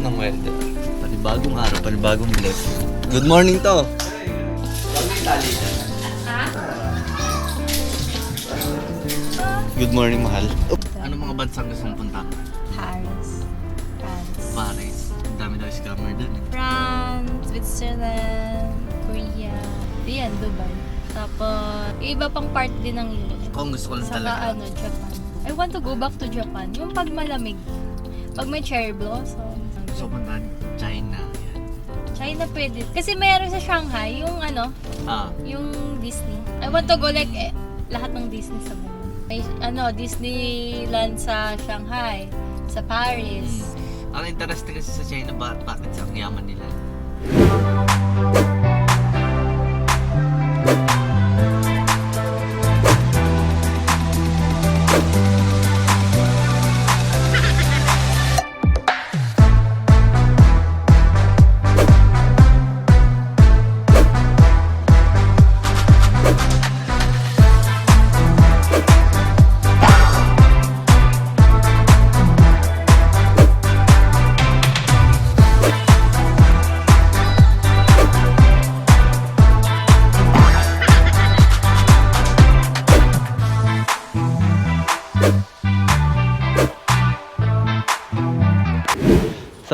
ng welder. Panibagong araw, panibagong bless. Good morning to. Good morning, mahal. Ano mga bansang gusto mong punta? Paris. France. Paris. Ang dami daw scammer dun. France, Switzerland, Korea. Yan, Dubai. Tapos, iba pang part din ng Europe. Kung gusto ko lang Saka talaga. ano, Japan. I want to go back to Japan. Yung pag malamig. Pag may cherry blossom. So, punta China. Yan. China pwede. Kasi mayroon sa Shanghai, yung ano, Ah, yung Disney. I want to go like eh, lahat ng Disney sa buong. May ano, Disneyland sa Shanghai, sa Paris. ang interesting kasi sa China, ba bakit sa yaman nila?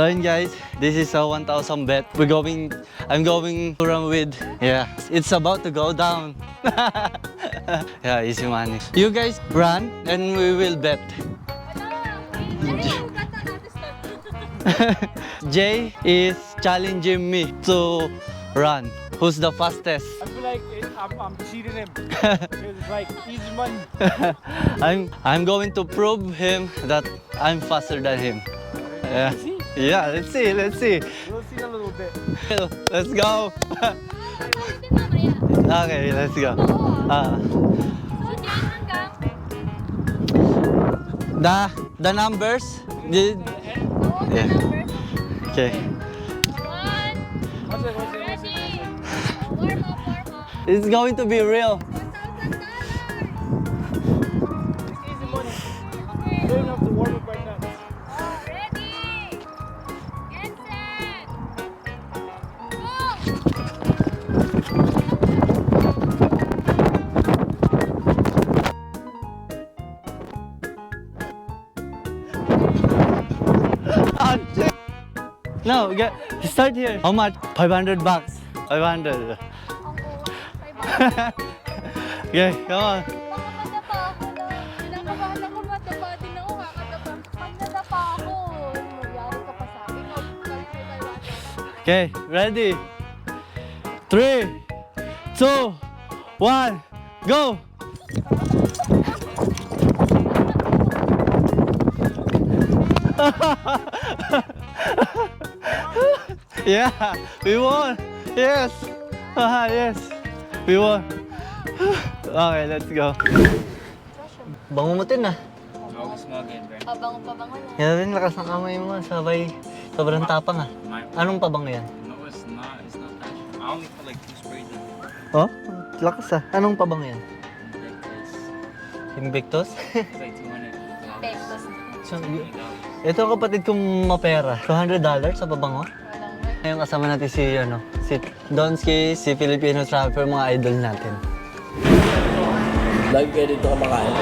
So yun guys, this is a 1,000 bet. We're going, I'm going to run with, yeah, it's about to go down. yeah, easy money. You guys run and we will bet. Jay is challenging me to run. Who's the fastest? I feel like I'm, I'm cheating him. It's like easy money. I'm I'm going to prove him that I'm faster than him. Yeah. Yeah, let's see, let's see. We'll see in a little bit. Let's go. okay, let's go. Uh, the the numbers did yeah. Okay. It's going to be real. It's easy money. You don't to warm No, get start here. How much? 500 bucks. 500. okay, come on. Okay, ready? Three, two, one, go! yeah, we won! Yes! Ah, yes! We won! okay, let's go. Bango mo tin ah. Pabango pabango na. Yan rin, lakas ng kamay mo. Sabay, sobrang tapang ah. Anong pabango yan? No, it's not. It's not that. I only put like two sprays in Oh, lakas ah. Anong pabango yan? like this. Invictus? It's like 200 Pesos. so, y- ito ang kapatid kong mapera. $200 sa pabango? Walang Ngayon kasama natin si, ano, si Donsky, si Filipino Trapper, mga idol natin. Lagi kayo dito kumakain.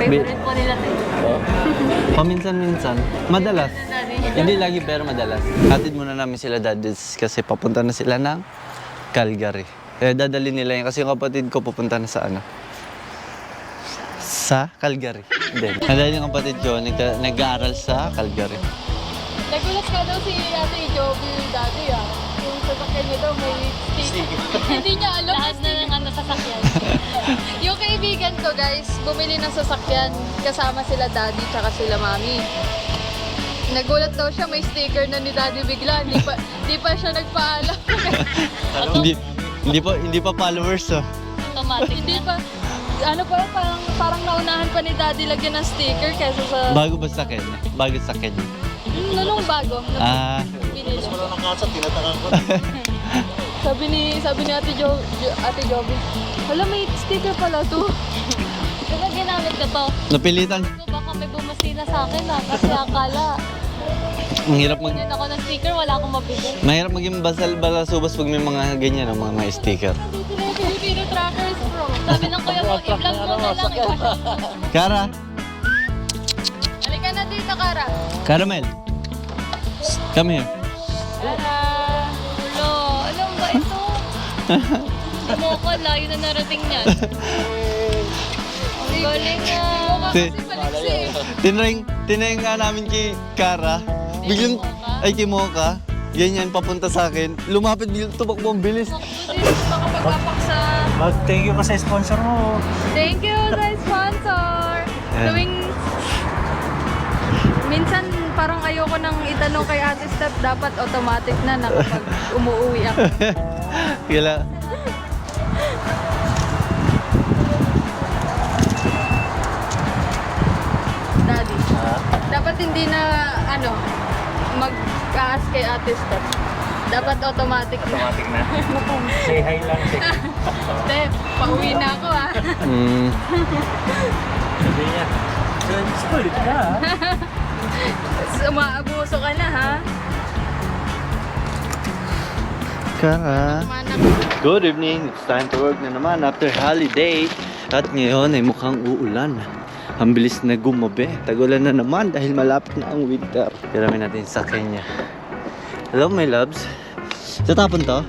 Favorite po nila to. Paminsan-minsan. Madalas. Hindi lagi pero madalas. Hatid muna namin sila daddies kasi papunta na sila ng Calgary. Eh, dadali nila yan kasi yung kapatid ko pupunta na sa ano? Sa Calgary. Then, dahil yung kapatid ko nag- nag-aaral sa Calgary. Nagulat ka daw si Ate Joby dati ah. Yung sasakyan niya daw may stick. Hindi niya alam. Lahat na ng ano sasakyan. yung kaibigan ko guys, bumili ng sasakyan kasama sila daddy tsaka sila mami. Nagulat daw siya, may sticker na ni daddy bigla. Hindi pa, hindi pa siya nagpaalam. hindi, hindi pa hindi pa followers oh. Automatic Hindi pa. Ano pa, parang, parang naunahan pa ni daddy lagyan ng sticker kaysa sa... Bago ba sa akin? Bago sa akin. Hmm, nung bago. Nung Ah, binili. Wala nang kasa, tinatakan ko. Sabi ni sabi ni Ate Jo, Jo- Ate Joby, "Hala, may sticker pala to." Kasi ginamit ko to. napilitan. So baka may bumasila sa akin ah, kasi akala Ang hirap mag... Kunin ako ng sticker, wala akong mabili. Mahirap maging basal balasubas pag may mga ganyan, no, mga, mga sticker. Filipino Trackers Pro. Sabi ng kuya mo, i-vlog mo na lang. Kara! Na Kara. Caramel! Come here. Kara. Ulo, alam ba ito? Hindi mo ko, layo na narating niyan. Ang galing nga. Ti- Kasi paliksi eh. Tinring, tinring nga namin kay Kara. Biglang, ay kay Mocha. Ganyan, papunta sa akin. Lumapit, biglang tumakbo, ang bilis. Makapag-apak sa... Mag-thank you ka sa sponsor mo. Thank you sa sponsor. Yan. Tuwing... Minsan parang ayoko nang itanong kay Ate Steph, dapat automatic na na kapag umuwi ako. Kaya, Daddy. Dapat hindi na ano mag-ask kay Ate Steph. Dapat automatic na. Automatic na. Say hi lang. Steph, pauwi na ako ah. mm, Sabi niya. Sulit ka ha. Umaabuso ka na ha. Kara. Good evening. It's time to work na naman after holiday. At ngayon ay mukhang uulan. Ang bilis na gumabi. Tagulan na naman dahil malapit na ang winter. Tiramin natin sa Kenya. Hello, my loves. Tatapon to?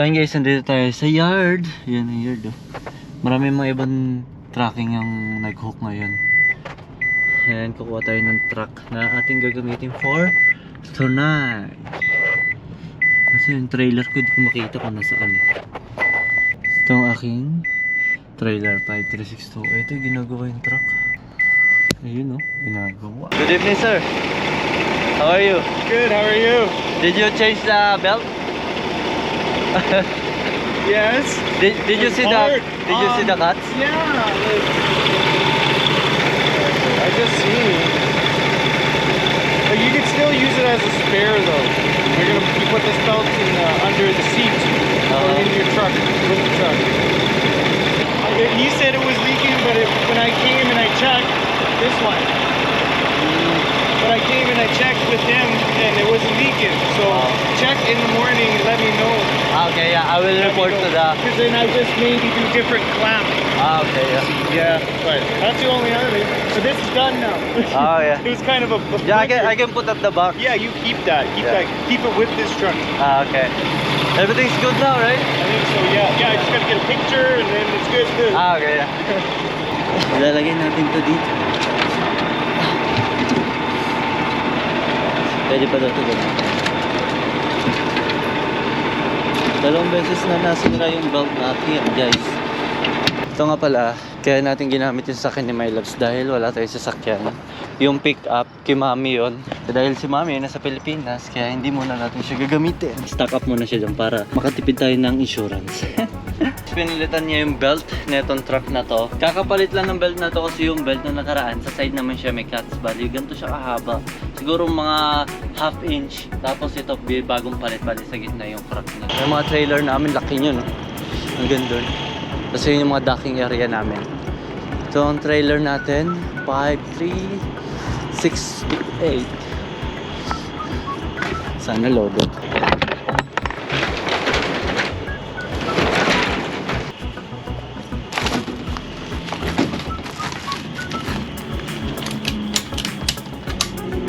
So ayun guys, nandito tayo sa yard. Yan ang yard oh. Marami mga ibang tracking ang nag-hook ngayon. Ayan, kukuha tayo ng truck na ating gagamitin for tonight. Kasi yung trailer ko, di ko makita kung nasaan eh. Ito ang aking trailer 5362. Ito yung ginagawa yung truck. Ayun oh, ginagawa. Good evening sir. How are you? Good, how are you? Did you change the belt? Yes? Did, did you see the Hard. Did you see the Um, cuts? Yeah. like- I just seen it. But you can still use it as a spare though. You're gonna you put this belt in uh, under the seat or Uh-huh. in your truck with the truck. Uh, He said it was leaking, but it, when I came and I checked, this one. But I came and I checked with him and it wasn't leaking. So Oh. check in the morning and let me know. Ah, okay, yeah, I will report to that. Because then I just maybe do different clamp. Ah, okay, yeah. Yeah, but that's the only other thing. So this is done now. Oh, yeah. it was kind of a. a Yeah, I can, I can put at the back. Yeah, you keep that. Keep Yeah. that. Keep it with this truck. Ah, okay. Everything's good now, right? I think so. Yeah, yeah. I just gotta get a picture and then it's good. good. Ah, okay, yeah. Ilalagay natin to dito. Pwede pa daw ito ganun. Dalawang beses na nasinira yung belt natin, guys. Ito nga pala, kaya natin ginamit yung sakyan ni My Loves dahil wala tayo sa sakyan. Yung pick up, kay Mami yon. Dahil si Mami ay nasa Pilipinas, kaya hindi muna natin siya gagamitin. Stock up muna siya dyan para makatipid tayo ng insurance. Pinilitan niya yung belt na itong truck na to. Kakapalit lang ng belt na to kasi yung belt na nakaraan, sa side naman siya may cuts value. Ganito siya kahaba. Siguro mga half inch. Tapos ito bagong palit-palit sa gitna yung crack niya. Yung mga trailer namin, laki nyo no. Ang ganda. Kasi yun yung mga docking area namin. Ito ang trailer natin. 5, 3, 6, 8. Sana loaded.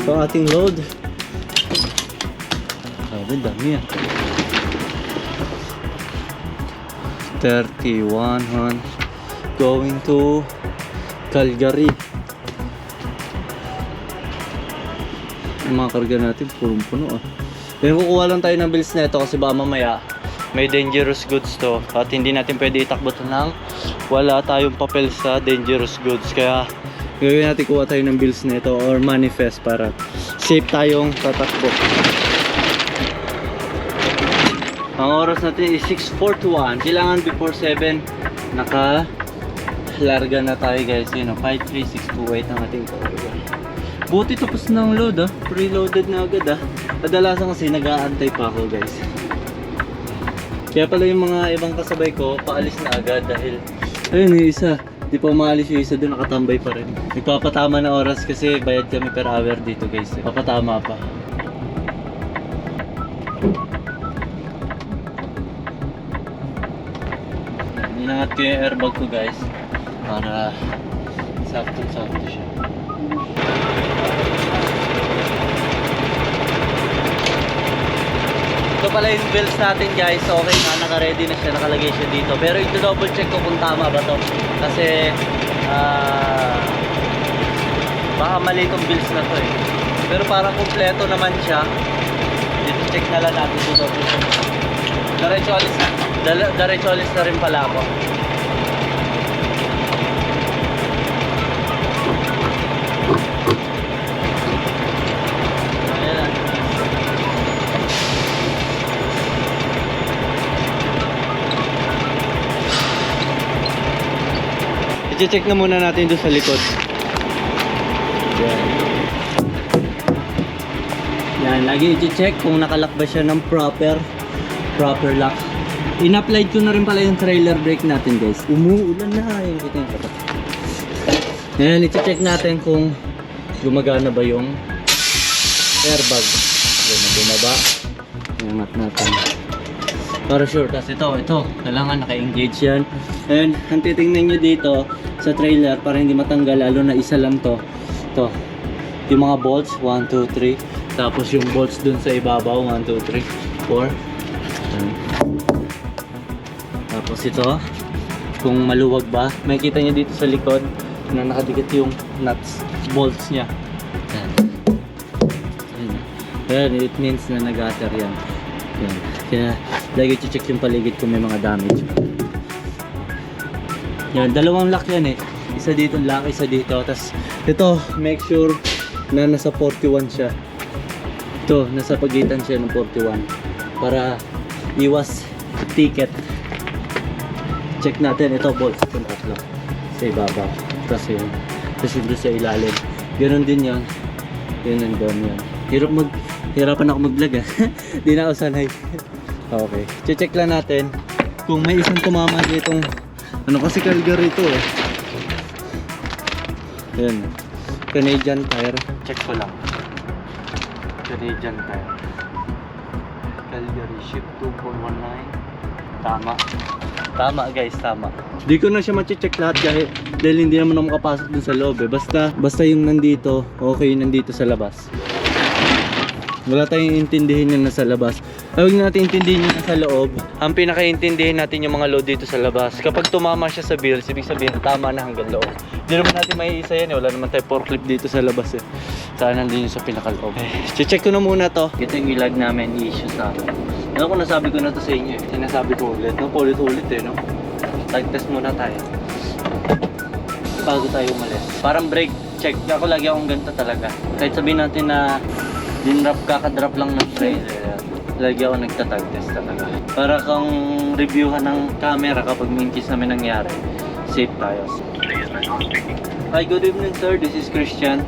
Ang ating load. Grabe, dami yan. 31 hon. Going to Calgary. Yung mga karga natin, purong puno ah. Pero kukuha lang tayo ng bills na ito kasi baka mamaya may dangerous goods to at hindi natin pwede itakbo to ng wala tayong papel sa dangerous goods kaya gagawin natin kuha tayo ng bills na ito or manifest para safe tayong tatakbo ang oras natin is 6.41 kailangan before 7 naka larga na tayo guys. Yun o, 53628 ang ating karga. Buti tapos na ang load ah. Preloaded na agad ah. Kadalasan kasi nag-aantay pa ako guys. Kaya pala yung mga ibang kasabay ko, paalis na agad dahil ayun yung isa. Di pa umaalis yung isa doon, nakatambay pa rin. Nagpapatama na oras kasi bayad kami per hour dito guys. Papatama pa. Inangat ko yung airbag ko guys para sakto-sakto siya. Ito pala yung bills natin guys. Okay na, naka-ready na siya, nakalagay siya dito. Pero ito double check ko kung tama ba to. Kasi ah baka mali itong bills na to eh. Pero parang kumpleto naman siya. Dito check na lang natin ito double check. Diretso alis, diretso alis na rin pala ako. I-check na muna natin doon sa likod. Yan. Yan, lagi i-check kung nakalak ba siya ng proper proper lock. In-applied ko na rin pala yung trailer brake natin guys. Umuulan na yung kita yung kapat. Yan, i-check natin kung gumagana ba yung airbag. Yan bumaba. Iangat natin. Para sure, kasi ito, ito, kailangan naka-engage yan. And ang titingnan nyo dito sa trailer para hindi matanggal, lalo na isa lang to. Ito, yung mga bolts, 1, 2, 3. Tapos yung bolts dun sa ibabaw, 1, 2, 3, 4. Yan. Tapos ito, kung maluwag ba, makikita nyo dito sa likod na nakadikit yung nuts, bolts niya. Yan. Yan. It means na nag-atter yan. Yan. Kaya lagi check yung paligid kung may mga damage. Yan, dalawang lock yan eh. Isa dito lock, isa dito. Tapos ito, make sure na nasa 41 siya. Ito, nasa pagitan siya ng 41. Para iwas ticket. Check natin ito bolts yung tatlo sa ibabaw. Tapos yun. Tapos yun sa ilalim. Ganon din yun. Yun nandun yun. Hirap mag... Hirapan ako mag-vlog ah. Di na ako sanay. okay. Che-check lang natin kung may isang tumama ditong ano kasi Calgary ito eh. Ayan. Canadian Tire. Check ko lang. Canadian Tire. Calgary ship 2419. Tama. Tama guys, tama. Di ko na siya mache-check lahat dahil, dahil hindi naman ako makapasok dun sa loob eh. Basta, basta yung nandito, okay yung nandito sa labas. Wala tayong intindihin yung nasa labas. Huwag natin intindihin yung nasa loob. Ang pinakaintindihin natin yung mga load dito sa labas. Kapag tumama siya sa bills, ibig sabihin tama na hanggang loob. Hindi naman natin may isa yan eh. Wala naman tayo forklift dito sa labas eh. Saan nandun yung sa pinakaloob. Eh, check ko na muna to. Ito yung ilag namin issue sa amin. Ano kung nasabi ko na to sa inyo eh. Sinasabi ko ulit. No? Ulit-ulit eh. No? Tag test muna tayo. Bago tayo umalis. Parang brake check. Ako lagi akong ganito talaga. Kahit sabihin natin na dinrap kakadrop lang ng trailer. Lagi ako nagtatag test talaga. Para kang reviewhan ng camera kapag may case na may nangyari. Safe tayo. Hi, good evening sir. This is Christian.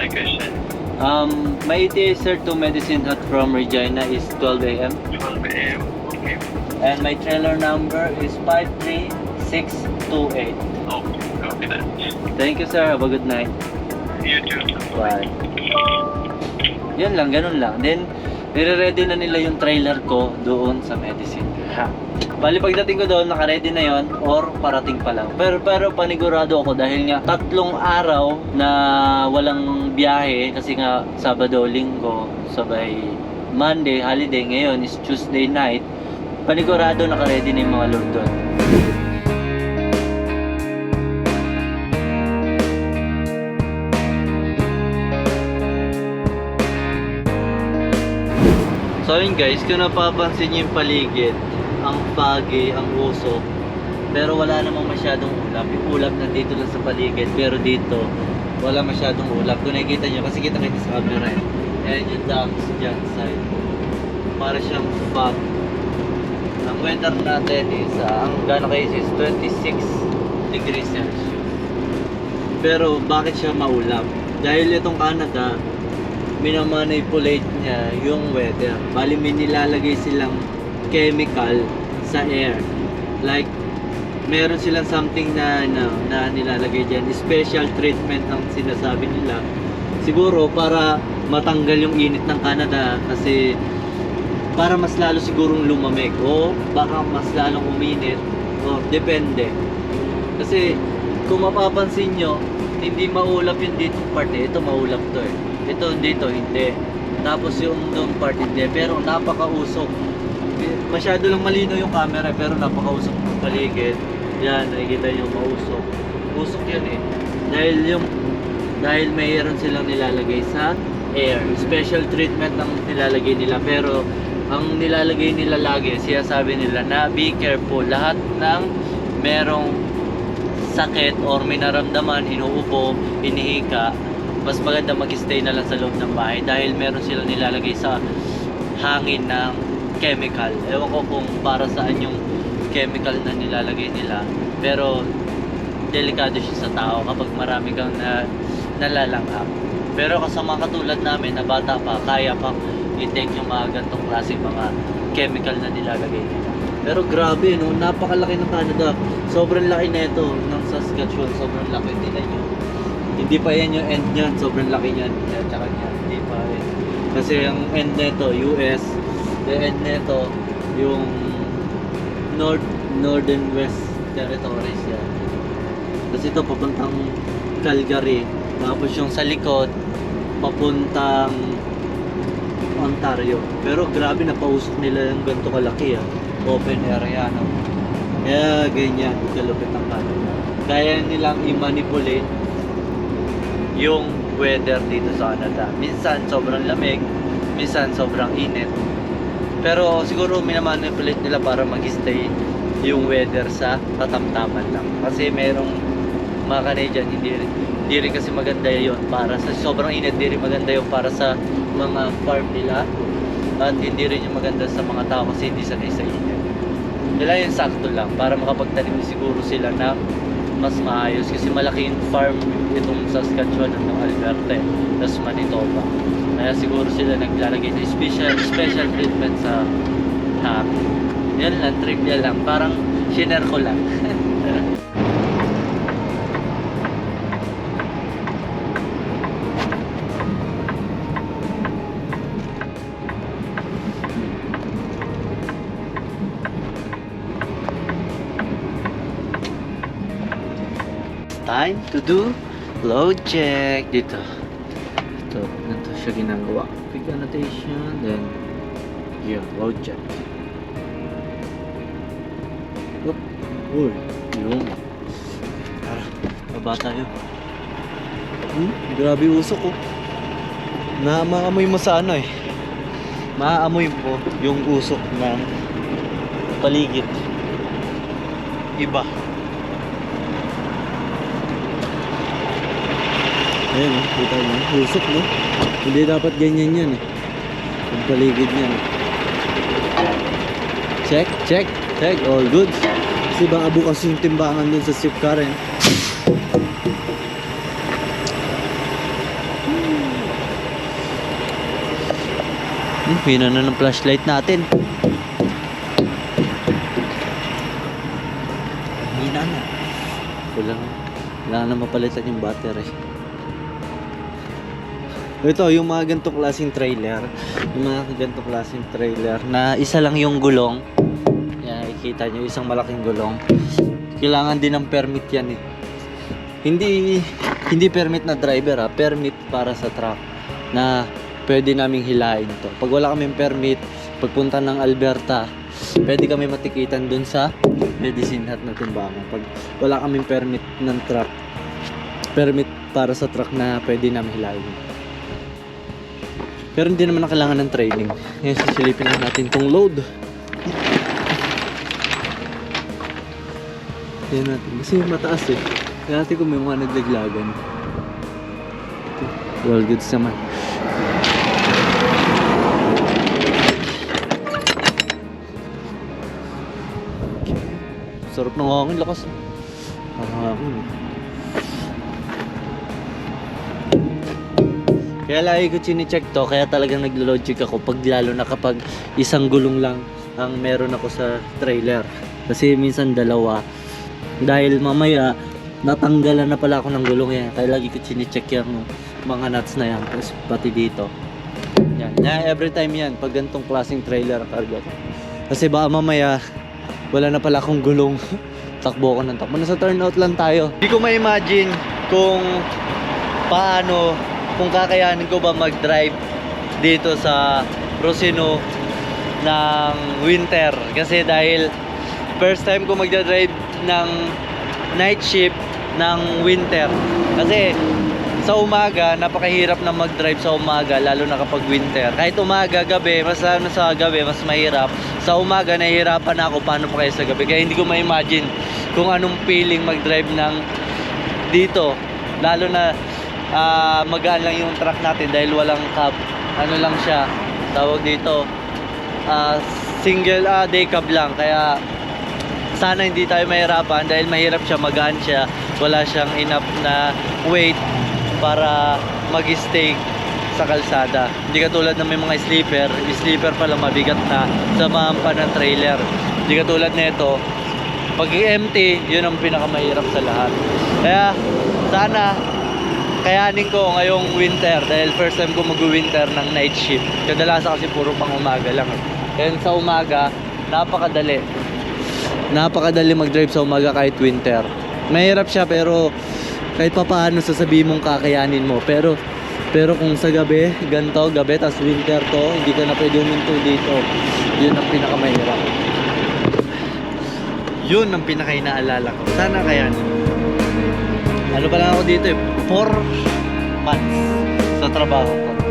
Hi, Christian. Um, my ETA sir to Medicine Hut from Regina is 12 a.m. 12 a.m. Okay. And my trailer number is 53628. Oh, copy that. Thank you sir. Have a good night. You too. Bye. Yan lang, ganun lang. Then, nire-ready na nila yung trailer ko doon sa medicine. Ha. Bali pagdating ko doon, naka-ready na yon or parating pa lang. Pero pero panigurado ako dahil nga tatlong araw na walang biyahe kasi nga Sabado, Linggo, sabay Monday, holiday. Ngayon is Tuesday night. Panigurado naka-ready na yung mga load doon. So yun guys, kung napapansin nyo yung paligid, ang foggy, ang usok, pero wala namang masyadong ulap. Yung ulap nandito lang sa paligid, pero dito, wala masyadong ulap. Kung nakikita nyo, kasi kita kita sa camera eh. Ayan yung dams dyan side. Para siyang fog. Ang weather natin is, ah, ang gano'n kayo is 26 degrees Celsius. Pero bakit siya maulap? Dahil itong Canada, minamanipulate niya yung weather. Bali may nilalagay silang chemical sa air. Like, meron silang something na, na, na nilalagay dyan. Special treatment ng sinasabi nila. Siguro para matanggal yung init ng Canada kasi para mas lalo sigurong lumamig o baka mas lalong uminit o depende. Kasi kung mapapansin nyo, hindi maulap yung dito part eh. Ito maulap to eh. Ito dito hindi. Tapos yung doon part hindi. Pero napakausok. Masyado lang malino yung camera pero napakausok ng paligid. Yan, nakikita nyo mausok. Usok yan eh. Dahil yung dahil mayroon silang nilalagay sa air. Special treatment ang nilalagay nila. Pero ang nilalagay nila lagi, siya sabi nila na be careful. Lahat ng merong sakit or may naramdaman, inuupo, inihika, mas maganda mag-stay na lang sa loob ng bahay dahil meron silang nilalagay sa hangin ng chemical. Ewan ko kung para saan yung chemical na nilalagay nila. Pero delikado siya sa tao kapag marami kang na, nalalanghap. Pero kasama katulad namin na bata pa, kaya pang i-take yung mga gantong klaseng mga chemical na nilalagay nila. Pero grabe, no? Napakalaki ng Canada. Sobrang laki na ito ng Saskatchewan. Sobrang laki. Tingnan nyo. Hindi pa yan yung end niyan. Sobrang laki niyan. Yan, tsaka niyan. Hindi pa yan. Kasi yung end nito, US. The end nito, yung North, Northern West Territories yan. Tapos ito, papuntang Calgary. Tapos yung sa likod, papuntang Ontario. Pero grabe, napausok nila yung ganito kalaki ah. Open area, no? Kaya ganyan, kalupit ang Canada. Kaya nilang i-manipulate yung weather dito sa Canada. Minsan sobrang lamig, minsan sobrang init. Pero siguro minamanipulate nila para mag-stay yung weather sa katamtaman lang. Kasi merong mga Canadian, hindi rin, hindi rin kasi maganda yun para sa sobrang init, hindi rin maganda yun para sa mga farm nila at hindi rin yung maganda sa mga tao kasi hindi sanay sa init. Kailangan yung sakto lang para makapagtanim siguro sila ng mas maayos kasi malaki yung farm itong Saskatchewan at ng Alberta tapos Manitoba. Kaya siguro sila naglalagay ng special, special treatment sa hangin. Yan lang, trivia lang. Parang shiner ko lang. to do load check dito. Ito, ito siya ginagawa. Quick annotation, then yun, load check. Oop, uy, yun. Tara, baba tayo. Hmm, grabe usok ko. Na maamoy mo sa ano eh. Maaamoy mo yung usok ng paligid. Iba. Ayan, oh, kita mo. Usok, no? Hindi dapat ganyan yan, eh. Yung paligid niya. Check, check, check. All good. Kasi baka bukas yung timbangan dun sa swift car, eh. Hmm, pina na ng flashlight natin. Hina na. Na. Wala na mapalitan yung battery. Ito, yung mga ganitong klaseng trailer. Yung mga ganitong klaseng trailer na isa lang yung gulong. Yan, ikita nyo, isang malaking gulong. Kailangan din ng permit yan eh. Hindi, hindi permit na driver ha, permit para sa truck na pwede naming hilahin to. Pag wala kaming permit, pagpunta ng Alberta, pwede kami matikitan dun sa medicine hat na timbangan. Pag wala kaming permit ng truck, permit para sa truck na pwede namin hilahin. Pero hindi naman na kailangan ng training. Ngayon sisilipin lang natin tong load. Yan natin. Kasi mataas eh. Kaya natin kung may mga naglaglagan. All goods naman. Sarap ng hangin, lakas. Ah, mm. Kaya lagi ko chine-check to, kaya talagang naglo-load check ako pag lalo na kapag isang gulong lang ang meron ako sa trailer. Kasi minsan dalawa. Dahil mamaya, natanggalan na pala ako ng gulong yan. Kaya lagi ko chine-check yung mga nuts na yan. Tapos pati dito. Yan. Na every time yan, pag ganitong klaseng trailer cargo ko. Kasi baka mamaya, wala na pala akong gulong. takbo ko ng takbo. Nasa turnout lang tayo. Hindi ko ma-imagine kung paano, kung kakayanin ko ba mag-drive dito sa Rosino ng winter. Kasi dahil first time ko magdadrive ng night shift ng winter. Kasi sa umaga, napakahirap na mag-drive sa umaga, lalo na kapag winter. Kahit umaga, gabi, mas lalo sa gabi, mas mahirap. Sa umaga, nahihirapan na ako paano pa kayo sa gabi. Kaya hindi ko ma-imagine kung anong feeling mag-drive ng dito. Lalo na ah, magaan lang yung truck natin dahil walang cab. Ano lang siya, tawag dito, ah, single ah, day cab lang. Kaya sana hindi tayo mahirapan dahil mahirap siya, magaan siya. Wala siyang enough na weight para mag-stay sa kalsada. Hindi katulad ng may mga sleeper, sleeper pala mabigat na sa mampa ng trailer. Hindi katulad nito, pag empty, yun ang pinakamahirap sa lahat. Kaya sana kayanin ko ngayong winter dahil first time ko mag-winter ng night shift. Kadalasan kasi puro pang umaga lang. And sa umaga, napakadali. Napakadali mag-drive sa umaga kahit winter. Mahirap siya pero kahit pa paano sasabihin mong kakayanin mo. Pero pero kung sa gabi, ganto gabi, tas winter to, hindi ka na pwede huminto dito. Yun ang pinakamahirap. Yun ang pinaka-inaalala ko. Sana kayanin. Ano pa lang ako dito eh, 4 months sa trabaho ko.